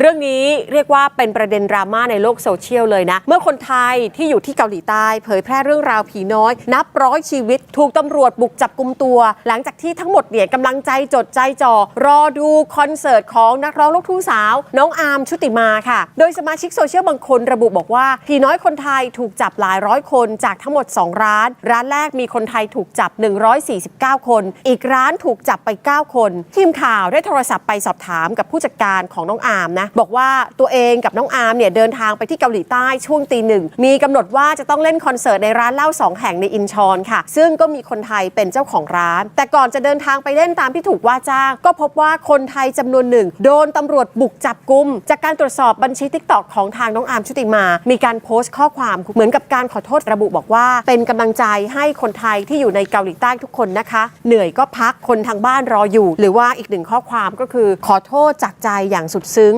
เรื่องนี้เรียกว่าเป็นประเด็นดราม่าในโลกโซเชียลเลยนะ เมื่อคนไทยที่อยู่ที่เกาหลีใต้เผยแพร่เรื่องราวผีน้อย นับร้อยชีวิต ถูกตำรวจบุกจับกลุมตัว หลังจากที่ทั้งหมดเนี่ยกำลังใจจดใจจ่อรอดูคอนเสิร์ตของนักร้องลูกทุ่งสาว น้องอาร์มชุติมาค่ะ โดยสมาชิกโซเชียลบางคนระบุบอกว่าผีน้อยคนไทยถูกจับหลายร้อยคนจากทั้งหมด 2 ร้าน ร้านแรกมีคนไทยถูกจับ 149 คน อีกร้านถูกจับไป 9 คน ทีมข่าวได้โทรศัพท์ไปสอบถามกับผู้จัดการของน้องอาร์มนะบอกว่าตัวเองกับน้องอาร์มเนี่ยเดินทางไปที่เกาหลีใต้ช่วงตีหนึ่งมีกำหนดว่าจะต้องเล่นคอนเสิร์ตในร้านเหล้าสองแห่งในอินชอนค่ะ ซึ่งก็มีคนไทยเป็นเจ้าของร้าน แต่ก่อนจะเดินทางไปเล่นตามที่ถูกว่าจ้าง ก็พบว่าคนไทยจำนวนหนึ่ง โดนตำรวจบุกจับกุม จากการตรวจสอบบัญชีทิกตอกของทางน้องอาร์มชุติมา มีการโพสต์ข้อความเหมือนกับการขอโทษระบุบอกว่า เป็นกำลังใจให้คนไทยที่อยู่ในเกาหลีใต้ทุกคนนะคะ เหนื่อยก็พักคนทางบ้านรออยู่ หรือว่าอีกหนึ่งข้อความก็คือขอโทษจากใจอย่างสุดซึ้ง